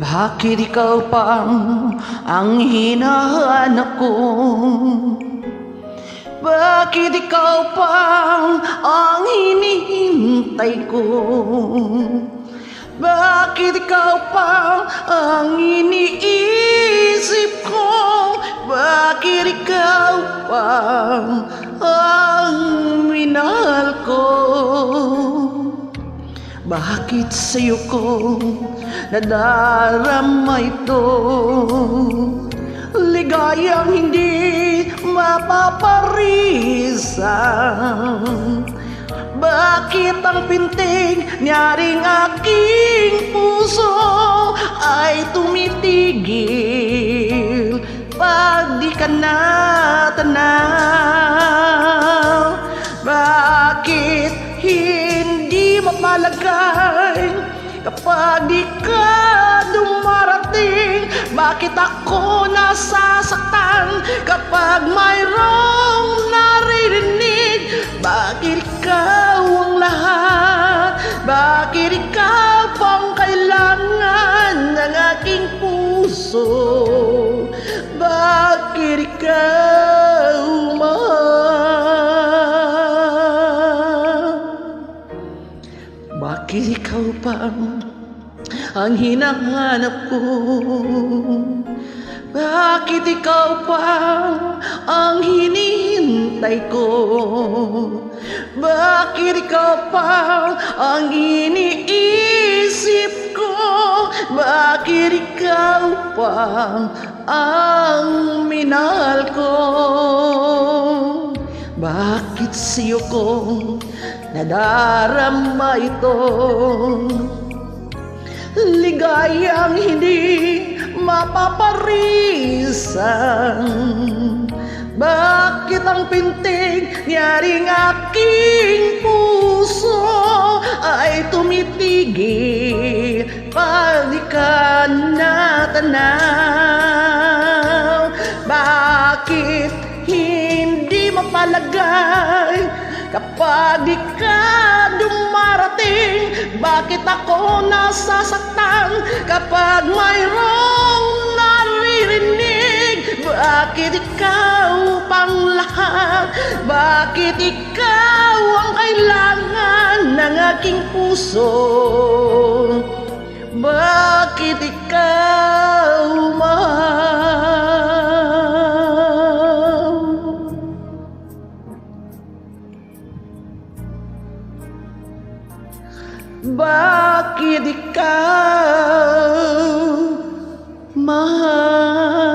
Bakit ikaw pa ang hinahanap ko? Bakit ikaw pa ang hinihintay ko? Bakit ikaw pa ang iniisip ko? Bakit ikaw pa Bakit sa'yo ko nadarama ito? Ligayang hindi mapaparisan Bakit ang pintig niyaring aking puso ay tumitigil Pag di ka natanaw Bakit hindi mapalagay Kapag di ka dumarating Bakit ako nasasaktan? Kapag mayroong naririnig Bakit ikaw ang lahat? Bakit ikaw pang kailangan Ng aking puso? Bakit ikaw pa ang hinahanap ko? Bakit ikaw pa ang hinihintay ko? Bakit ikaw pa ang iniisip ko? Bakit ikaw pa ang minahal ko? Bakit sa'yo ko nadarama ito? Ligayang hindi mapaparisan. Bakit ang pintig niyaring aking puso Ay tumitigil? Pag di ka natanaw Bakit hindi mapalagay Kapag di ka dumarating Bakit ako nasasaktan? Kapag mayroong naririnig Bakit ikaw pang lahat? Bakit ikaw ang kailangan ng aking puso? Bakit ikaw Bakit ikaw mahal?